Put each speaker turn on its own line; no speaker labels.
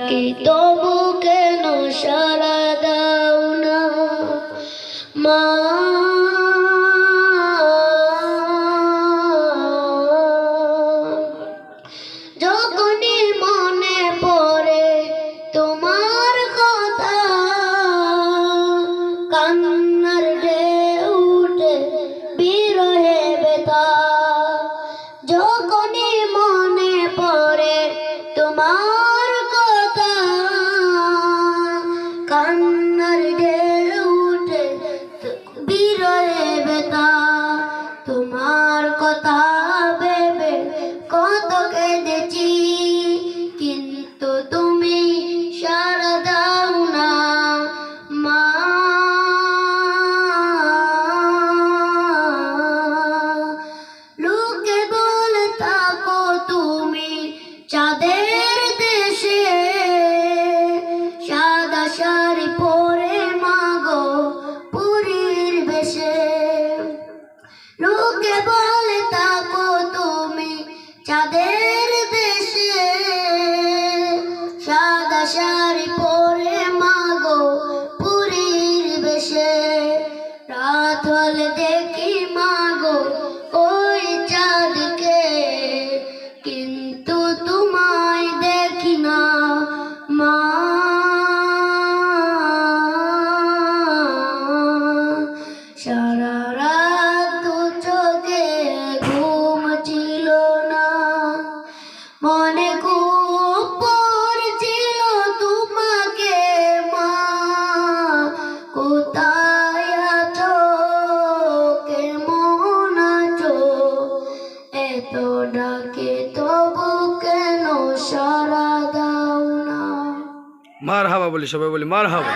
ডাকি তবু কেন সারা দাও না? মা। যখনই মনে পড়ে তোমার কথা উঠে যখনই মনে পড়ে তোমার কথা ভেবে কত কেঁদেছি কিন্তু তুমি সারা দাও না, মা। লোকে বলে থাকো তুমি চাঁদের দেশে। সাদা শাড়ি পরে মাগো পুরীর বেশে। লোকে বলে চাঁদের দেশে সাদা শাড়ি পরে মাগো পুরীর বেশে। রাত হলে দেখি মনে কুপর ছিল তোমাকে মা। কোথায় আছো? কেমন আছো? এত ডাকে তবু কেন সারা দাও না?
মার হাবা বলি, সবাই বলি মার হাবা